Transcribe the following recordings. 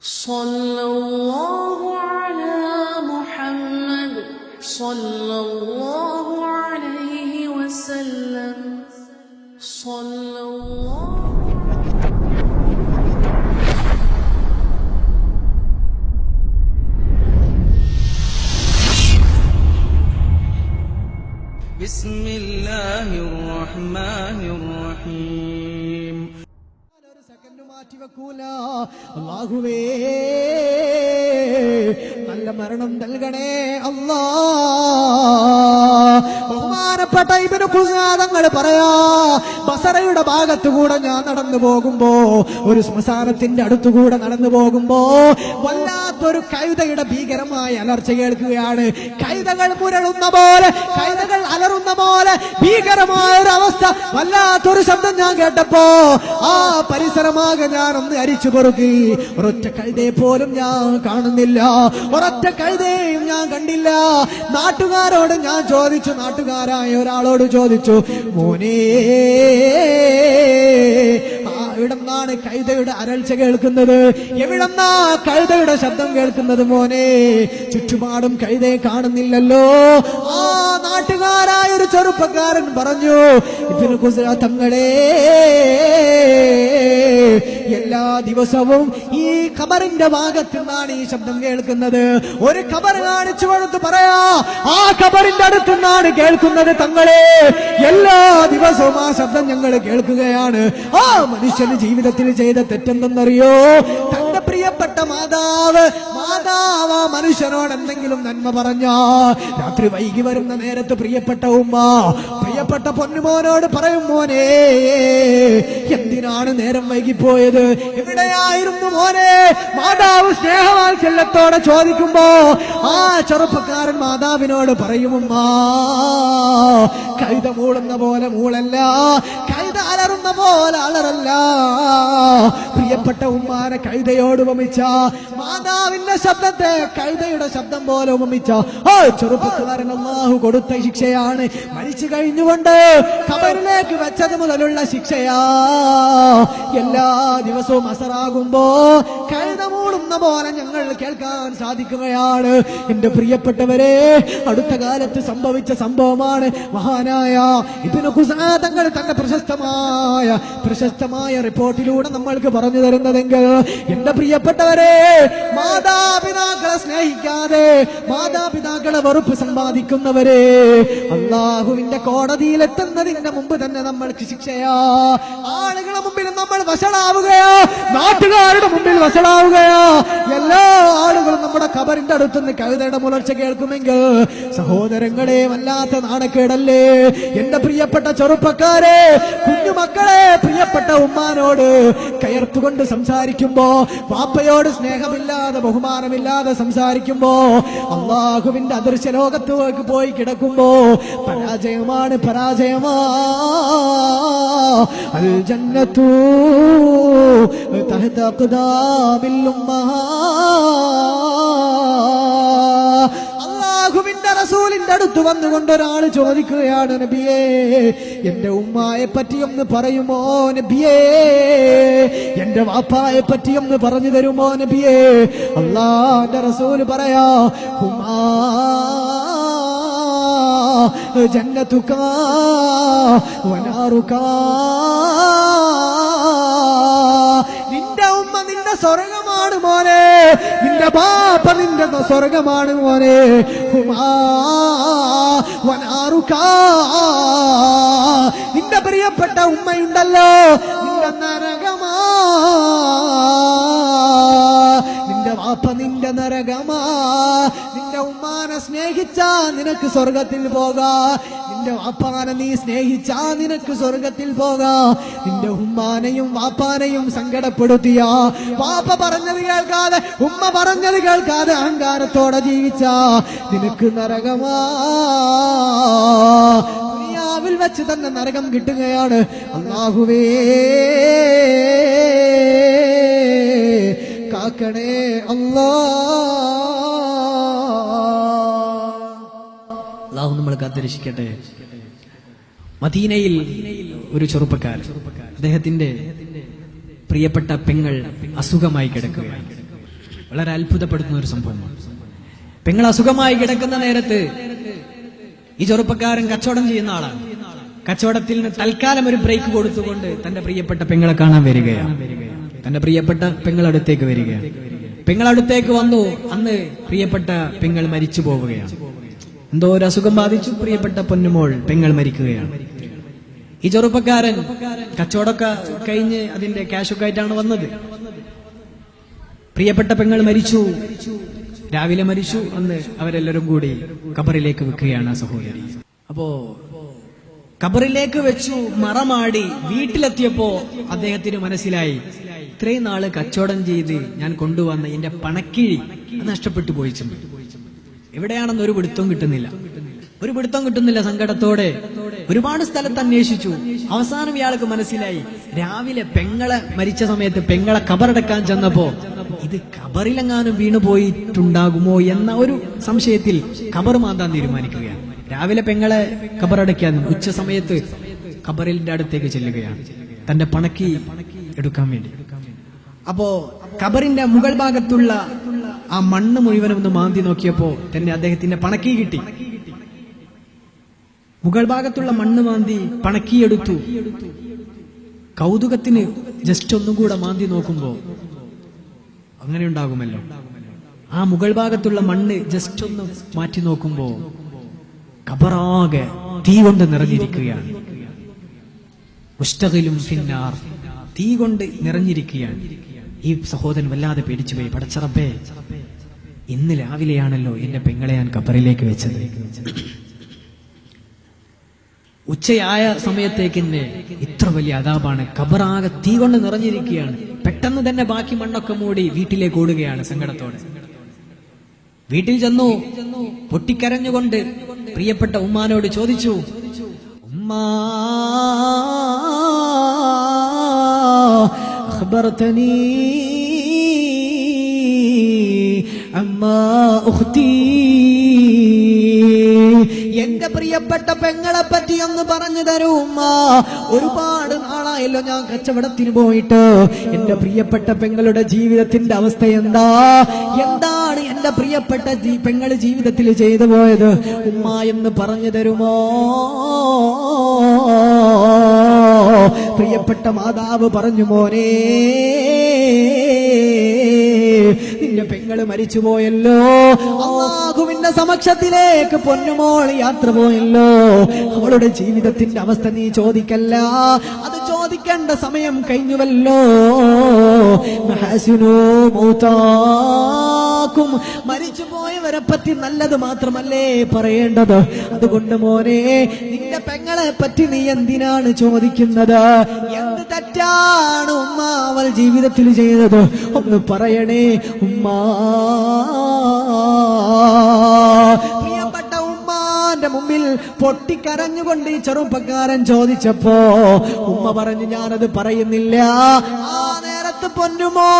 صلى الله على محمد صلى الله عليه وسلم. صلى الله. بسم الله الرحمن الرحيم. Second മാറ്റി അള്ളാഹുവേ നല്ല മരണം നൽകണേ ബഹുമാനപ്പെട്ട ഇവന് കുസാദങ്ങൾ പറയാ ബസറയുടെ ഭാഗത്തുകൂടെ ഞാൻ നടന്നു പോകുമ്പോ ഒരു ശ്മശാനത്തിന്റെ അടുത്തുകൂടെ നടന്നു പോകുമ്പോ വല്ലാത്തൊരു കൈതയുടെ ഭീകരമായ അലർച്ച കേൾക്കുകയാണ്. കൈതകൾ മുരളുന്ന പോലെ കൈതകൾ അലറുന്ന പോലെ ഭീകരമായ ഒരു അവസ്ഥ വല്ലാത്തൊരു ശബ്ദം ഞാൻ കേട്ടപ്പോ ആ പരിസരമാകെ ഞാൻ ഒന്ന് അരിച്ചു പൊറുക്കി ഒരൊറ്റ കഴുതയെ പോലും ഞാൻ കാണുന്നില്ല. ഒരൊറ്റ കഴുതയും ഞാൻ കണ്ടില്ല. നാട്ടുകാരോട് ഞാൻ ചോദിച്ചു. നാട്ടുകാരായ ഒരാളോട് ചോദിച്ചു മോനേ എവിടെന്നാണ് കഴുതയുടെ അരൾച്ച കേൾക്കുന്നത്? എവിടെന്നാ കഴുതയുടെ ശബ്ദം കേൾക്കുന്നത് മോനെ? ചുറ്റുപാടും കഴുതയെ കാണുന്നില്ലല്ലോ. ആ നാട്ടുകാരായ ഒരു ചെറുപ്പക്കാരൻ പറഞ്ഞു ഇതിന് കുസ തങ്ങളെ എല്ലാ ദിവസവും ഈ ഖബറിന്റെ ഭാഗത്ത് നിന്നാണ് ഈ ശബ്ദം കേൾക്കുന്നത്. ഒരു ഖബർ കാണിച്ചു കൊടുത്ത് പറയാ ആ ഖബറിന്റെ അടുത്ത് നിന്നാണ് കേൾക്കുന്നത് തങ്ങളെ. എല്ലാ ദിവസവും ആ ശബ്ദം ഞങ്ങൾ കേൾക്കുകയാണ്. ആ മനുഷ്യന് ജീവിതത്തിൽ ചെയ്ത തെറ്റെന്തെന്നറിയോ? മാതാവ് മാതാവ് മനുഷ്യനോട് എന്തെങ്കിലും നന്മ പറഞ്ഞ രാത്രി വൈകി വരുന്ന നേരത്ത് പ്രിയപ്പെട്ട ഉമ്മ പ്രിയപ്പെട്ട പൊന്നുമോനോട് പറയും മോനെ എന്തിനാണ് നേരം വൈകിപ്പോയത്? എവിടെയായിരുന്നു മോനെ? മാതാവ് സ്നേഹവാത്സല്യത്തോടെ ചോദിക്കുമ്പോ ആ ചെറുപ്പക്കാരൻ മാതാവിനോട് പറയുമുമ്മ കൈത മൂളുന്ന പോലെ മൂളല്ല കൈത പോലെ അലറല്ല പ്രിയപ്പെട്ട ഉമ്മാനെ കഴുതയോട് ഉപമിച്ച. മാതാവിന്റെ ശബ്ദത്തെ കഴുതയുടെ ശബ്ദം പോലെ ഉപമിച്ച. ഓ ചെറുപ്പക്കാരൻ അള്ളാഹു കൊടുത്ത ശിക്ഷയാണ്. മരിച്ചു കഴിഞ്ഞുകൊണ്ട് കബറിലേക്ക് വെച്ചത് മുതലുള്ള ശിക്ഷയാ. എല്ലാ ദിവസവും അസറാകുമ്പോ കഴുത മൂടുന്ന പോലെ ഞങ്ങൾ കേൾക്കാൻ സാധിക്കുകയാണ്. എന്റെ പ്രിയപ്പെട്ടവരെ അടുത്ത കാലത്ത് സംഭവിച്ച സംഭവമാണ് മഹാനായ ഇതിന് കുസാതങ്ങൾ തന്റെ പ്രശസ്തമായ പ്രശസ്തമായ റിപ്പോർട്ടിലൂടെ നമ്മൾക്ക് പറഞ്ഞു തരുന്നതെങ്കിൽ എന്റെ പ്രിയപ്പെട്ടവരെ മാതാപിതാക്കളെ സ്നേഹിക്കാതെ മാതാപിതാക്കളെ വെറുപ്പ് സമ്പാദിക്കുന്നവരെ അള്ളാഹുവിന്റെ കോടതിയിൽ എത്തുന്നതിന്റെ മുമ്പ് തന്നെ നമ്മൾക്ക് ശിക്ഷയാ. ആളുകളുടെ മുമ്പിൽ നമ്മൾ വഷളാവുകയാ. നാട്ടുകാരുടെ മുമ്പിൽ വഷളാവുകയാ. എല്ലാ ആളുകളും നമ്മുടെ കബറിന്റെ അടുത്തുനിന്ന് കവിതയുടെ മുലർച്ച കേൾക്കുമെങ്കിൽ സഹോദരങ്ങളെ വല്ലാത്ത നാണക്കേടല്ലേ? എന്റെ പ്രിയപ്പെട്ട ചെറുപ്പക്കാരെ കുഞ്ഞുമക്കളെ പ്രിയപ്പെട്ട ഉമ്മാനോട് കയർത്തുകൊണ്ട് സംസാരിക്കുമ്പോ പാപ്പയോട് സ്നേഹമില്ലാതെ ബഹുമാനമില്ലാതെ സംസാരിക്കുമ്പോ അള്ളാഹുവിന്റെ അദൃശ്യ ലോകത്തേക്ക് പോയി കിടക്കുമ്പോ പരാജയമാണ് പരാജയമാ. അൽ ജന്നത്തു അള്ളാഹുവിന്റെ റസൂലിന്റെ അടുത്ത് വന്നുകൊണ്ട് ഒരാൾ ചോദിക്കുകയാണ് നബിയേ എന്റെ ഉമ്മായെ പറ്റി ഒന്ന് പറയുമോ നബിയേ? എന്റെ വാപ്പായെ പറ്റി ഒന്ന് പറഞ്ഞു തരുമോ നബിയേ? അള്ളാന്റെ റസൂൽ പറയാ ഉമ്മാ ജന്നതുക വനാറുക. നിന്റെ ഉമ്മ നിന്റെ സ്വർഗമാണ് മോനെ നിന്റെ പാപ്പ നിന്റെ സ്വർഗമാണ് മോനെ. നിന്റെ പ്രിയപ്പെട്ട ഉമ്മയുണ്ടല്ലോ നിന്റെ നരകമാ. നിന്റെ വാപ്പ നിന്റെ നരകമാ. നിന്റെ ഉമ്മാനെ സ്നേഹിച്ചാ നിനക്ക് സ്വർഗത്തിൽ പോകാ. നിന്റെ വാപ്പാനെ നീ സ്നേഹിച്ചാ നിനക്ക് സ്വർഗത്തിൽ പോകാ. നിന്റെ ഉമ്മാനെയും വാപ്പാനെയും സങ്കടപ്പെടുത്തിയ. വാപ്പ പറഞ്ഞത് കേൾക്കാതെ ഉമ്മ പറഞ്ഞത് കേൾക്കാതെ അഹങ്കാരത്തോടെ ജീവിച്ച. നിനക്ക് നരകമാ. ദുനിയാവിൽ വെച്ച് തന്നെ നരകം കിട്ടുകയാണ്. അള്ളാഹുവേ. കാക്കണേ അല്ലാ. അള്ളാഹു നമ്മൾ കാത്തിരക്ഷിക്കട്ടെ. മദീനയിൽ ഒരു ചെറുപ്പക്കാരൻ അദ്ദേഹത്തിന്റെ പ്രിയപ്പെട്ട പെങ്ങൾ അസുഖമായി കിടക്കുകയാണ്. വളരെ അത്ഭുതപ്പെടുത്തുന്ന ഒരു സംഭവമാണ്. പെങ്ങൾ അസുഖമായി കിടക്കുന്ന നേരത്ത് ഈ ചെറുപ്പക്കാരൻ കച്ചവടം ചെയ്യുന്ന ആളാണ്. കച്ചവടത്തിൽ നിന്ന് തൽക്കാലം ഒരു ബ്രേക്ക് കൊടുത്തുകൊണ്ട് തന്റെ പ്രിയപ്പെട്ട പെങ്ങളെ കാണാൻ വരികയാണ്. തന്റെ പ്രിയപ്പെട്ട പെങ്ങളടുത്തേക്ക് വരികയാണ്. പെങ്ങളടുത്തേക്ക് വന്നു. അന്ന് പ്രിയപ്പെട്ട പെങ്ങൾ മരിച്ചു പോവുകയാണ്. എന്തോ ഒരു അസുഖം ബാധിച്ചു. പ്രിയപ്പെട്ട പൊന്നുമോൾ പെങ്ങൾ മരിക്കുകയാണ്. ഈ ചെറുപ്പക്കാരൻ കച്ചവടമൊക്കെ കഴിഞ്ഞ് അതിന്റെ ക്യാഷൊക്കെ ആയിട്ടാണ് വന്നത്. പ്രിയപ്പെട്ട പെങ്ങൾ മരിച്ചു. രാവിലെ മരിച്ചു. അന്ന് അവരെല്ലാവരും കൂടി കബറിലേക്ക് വെക്കുകയാണ് ആ സഹോദരി. അപ്പോ കബറിലേക്ക് വെച്ചു മറമാടി വീട്ടിലെത്തിയപ്പോ അദ്ദേഹത്തിന് മനസ്സിലായി ഇത്രയും നാൾ കച്ചവടം ചെയ്ത് ഞാൻ കൊണ്ടുവന്ന എന്റെ പണക്കിഴി അത് നഷ്ടപ്പെട്ടു പോയിട്ടുണ്ട് എവിടെയാണെന്ന് ഒരു പിടുത്തവും കിട്ടുന്നില്ല. ഒരു പിടുത്തം കിട്ടുന്നില്ല സങ്കടത്തോടെ. ഒരുപാട് സ്ഥലത്ത് അന്വേഷിച്ചു. അവസാനം ഇയാൾക്ക് മനസ്സിലായി. രാവിലെ പെങ്ങളെ മരിച്ച സമയത്ത് പെങ്ങളെ കബറടക്കാൻ ചെന്നപ്പോ ഇത് കബറിലെങ്ങാനും വീണു പോയിട്ടുണ്ടാകുമോ എന്ന ഒരു സംശയത്തിൽ കബർ മാന്താൻ തീരുമാനിക്കുകയാണ്. രാവിലെ പെങ്ങളെ കബറടക്കാൻ ഉച്ച സമയത്ത് കബറിന്റെ അടുത്തേക്ക് ചെല്ലുകയാണ്. തന്റെ പണക്കി എടുക്കാൻ വേണ്ടി. അപ്പോ കബറിന്റെ മുകൾ ഭാഗത്തുള്ള ആ മണ്ണ് മുഴുവനും ഒന്ന് മാന്തി നോക്കിയപ്പോ തന്നെ അദ്ദേഹത്തിന്റെ പണക്കി കിട്ടി. മുകൾ ഭാഗത്തുള്ള മണ്ണ് മാന്തി പണക്കിയെടുത്തു. കൗതുകത്തിന് ജസ്റ്റ് ഒന്നും കൂടെ മാന്തി നോക്കുമ്പോ അങ്ങനെ ഉണ്ടാകുമല്ലോ. ആ മുകൾ ഭാഗത്തുള്ള മണ്ണ് ജസ്റ്റ് ഒന്ന് മാറ്റി നോക്കുമ്പോ കബറാകെ തീ കൊണ്ട് നിറഞ്ഞിരിക്കുകയാണ്. മുസ്തഖിലും ഫിന്നാർ തീ കൊണ്ട് നിറഞ്ഞിരിക്കുകയാണ്. ഈ സഹോദരൻ വല്ലാതെ പേടിച്ചു പോയി പടച്ചറബേ ഇന്ന് രാവിലെയാണല്ലോ എന്റെ പെങ്ങളെ ഞാൻ കബറിലേക്ക് വെച്ചത്. ഉച്ചയായ സമയത്തേക്ക് ഇത്ര വലിയ അതാപാണ് കബറാകെ തീ കൊണ്ട് നിറഞ്ഞിരിക്കുകയാണ്. പെട്ടെന്ന് തന്നെ ബാക്കി മണ്ണൊക്കെ മൂടി വീട്ടിലേക്ക് ഓടുകയാണ് സങ്കടത്തോടെ. വീട്ടിൽ ചെന്നു പൊട്ടിക്കരഞ്ഞുകൊണ്ട് പ്രിയപ്പെട്ട ഉമ്മാനോട് ചോദിച്ചു ഉമ്മാ ഉഖ്തീ എന്റെ പ്രിയപ്പെട്ട പെങ്ങളെ പറ്റി ഒന്ന് പറഞ്ഞു തരൂ ഉമ്മ. ഒരുപാട് നാളായല്ലോ ഞാൻ കച്ചവടത്തിന് പോയിട്ട്. എന്റെ പ്രിയപ്പെട്ട പെങ്ങളുടെ ജീവിതത്തിന്റെ അവസ്ഥ എന്താ? എന്താണ് എന്റെ പ്രിയപ്പെട്ട പെങ്ങൾ ജീവിതത്തിൽ ചെയ്തു പോയത്? ഉമ്മ എന്ന് പറഞ്ഞു തരുമോ? പ്രിയപ്പെട്ട മാതാവ് പറഞ്ഞു മോനെ. നിന്റെ പെങ്ങൾ മരിച്ചുപോയല്ലോ. അള്ളാഹുവിന്റെ സമക്ഷത്തിലേക്ക് പൊന്നുമോൾ യാത്ര പോയല്ലോ. അവളുടെ ജീവിതത്തിന്റെ അവസ്ഥ നീ ചോദിക്കല്ല. അത് ചോദിക്കേണ്ട സമയം കഴിഞ്ഞുവല്ലോ ും. മരിച്ചു മരിച്ചുപോയവരെ പറ്റി നല്ലത് മാത്രമല്ലേ പറയേണ്ടത്? അതുകൊണ്ട് മോനെ നിന്റെ പെങ്ങളെ പറ്റി നീ എന്തിനാണ് ചോദിക്കുന്നത്? എന്ത് തെറ്റാണ് ഉമ്മ അവൾ ജീവിതത്തിൽ ചെയ്തത്? ഒന്ന് പറയണേ ഉമ്മ. പ്രിയപ്പെട്ട ഉമ്മാന്റെ മുമ്പിൽ പൊട്ടിക്കരഞ്ഞുകൊണ്ട് ഈ ചെറുപ്പക്കാരൻ ചോദിച്ചപ്പോ ഉമ്മ പറഞ്ഞു ഞാനത് പറയുന്നില്ല. ആ പൊന്നുമോ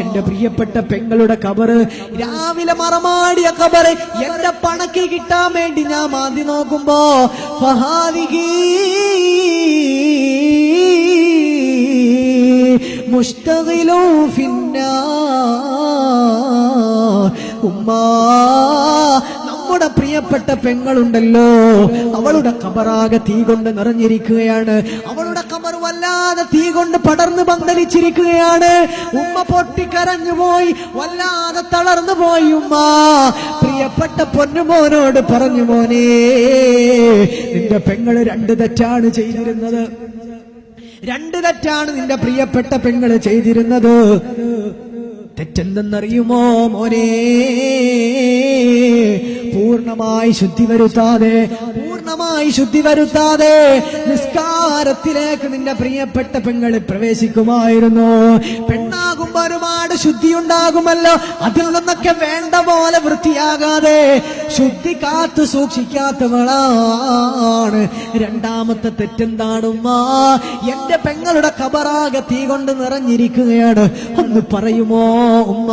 എന്റെ പ്രിയപ്പെട്ട പെങ്ങളുടെ കബറ് രാവിലെ മറമാടിയ കബറ് എന്റെ പണക്ക് കിട്ടാൻ വേണ്ടി ഞാൻ മാതി നോക്കുമ്പോ മുഷ്തഖിലു ഫിന്ന. ഉമ്മാ നമ്മുടെ പ്രിയപ്പെട്ട പെങ്ങളുണ്ടല്ലോ. അവളുടെ കബറാകെ തീ കൊണ്ട് നിറഞ്ഞിരിക്കുകയാണ്. അവളുടെ കബർ വല്ലാതെ തീ കൊണ്ട് പടർന്ന് പന്തലിച്ചിരിക്കുകയാണ് ഉമ്മ പൊട്ടിക്കരഞ്ഞു പോയി. വല്ലാതെ തളർന്നു പോയി ഉമ്മ. പ്രിയപ്പെട്ട പൊന്നുമോനോട് പറഞ്ഞു മോനെ നിന്റെ പെങ്ങൾ രണ്ട് തെറ്റാണ് ചെയ്തിരുന്നത്. രണ്ട് തെറ്റാണ് നിന്റെ പ്രിയപ്പെട്ട പെങ്ങൾ ചെയ്തിരുന്നത്. തെറ്റെന്തെന്നറിയുമോ മോനെ? പൂർണമായി ശുദ്ധി വരുത്താതെ പൂർണമായി ശുദ്ധി വരുത്താതെ നിസ്കാരത്തിലേക്ക് നിന്റെ പ്രിയപ്പെട്ട പെങ്ങൾ പ്രവേശിക്കുമായിരുന്നു. പെണ്ണാകുമ്പോ ഒരുപാട് ശുദ്ധി ഉണ്ടാകുമല്ലോ അതിൽ നിന്നൊക്കെ വേണ്ട പോലെ വൃത്തിയാകാതെ ശുദ്ധി കാത്തു സൂക്ഷിക്കാത്തവളാണ്. രണ്ടാമത്തെ തെറ്റെന്താണുമ്മ? എന്റെ പെങ്ങളുടെ കബറാകെ തീ കൊണ്ട് നിറഞ്ഞിരിക്കുകയാണ്. ഒന്ന് പറയുമോ ഉമ്മ?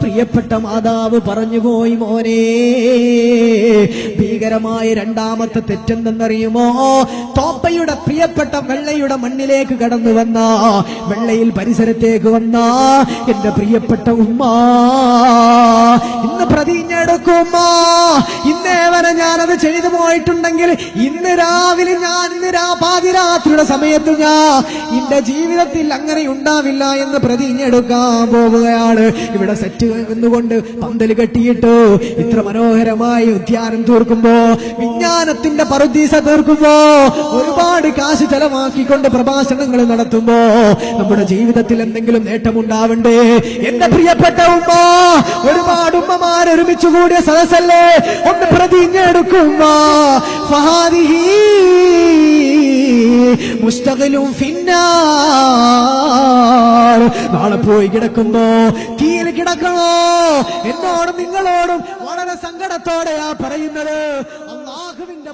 പ്രിയപ്പെട്ട മാതാവ് പറഞ്ഞുപോയി മോനെ. ഭീകരമായ രണ്ടാമത്തെ തെറ്റെന്തെന്നറിയുമോ? തോപ്പയുടെ പ്രിയപ്പെട്ട വെള്ളയുടെ മണ്ണിലേക്ക് കടന്നു വന്ന. വെള്ളയിൽ പരിസരത്തേക്ക് വന്ന. എന്റെ പ്രിയപ്പെട്ട ഉമ്മ ഇന്ന് പ്രതിജ്ഞ എടുക്കുമ്മ ഇന്നേ വരെ ഞാനത് ചെയ്തു പോയിട്ടുണ്ടെങ്കിൽ ഇന്ന് രാവിലെ ഞാൻ ഇന്ന് പാതിരാത്രിയുടെ സമയത്ത് ഞാൻ എന്റെ ജീവിതത്തിൽ അങ്ങനെ ഉണ്ടാവില്ല എന്ന് പ്രതിജ്ഞ എടുക്കാൻ പോവുകയാണ്. ഇവിടെ സെറ്റ് എന്നുകൊണ്ട് പന്തൽ കെട്ടിയിട്ട് ഇത്ര മനോഹരമായി ഉദ്യാനം തീർക്കുമ്പോ വിജ്ഞാനത്തിന്റെ പറുദീസ തീർക്കുമ്പോ ഒരുപാട് കാശ് ചെലവാക്കിക്കൊണ്ട് പ്രഭാഷണങ്ങൾ നടത്തുമ്പോ നമ്മുടെ ജീവിതത്തിൽ എന്തെങ്കിലും നേട്ടമുണ്ടാവണ്ടേ? എന്റെ പ്രിയപ്പെട്ട ഉമ്മ ഒരുപാട് ഉമ്മമാർ ഒരുമിച്ച് കൂടിയ സദസ്സല്ലേ? ഒന്ന് പ്രതിജ്ഞ എടുക്കുമ്മ മുസ്തഖലും ഫിന്നാർ. നാളെ പോയി കിടക്കുമ്പോ തീയിൽ കിടക്കണോ? എന്നോടും നിങ്ങളോടും വളരെ സങ്കടത്തോടെയാ പറയുന്നത്. അള്ളാഹുവിന്റെ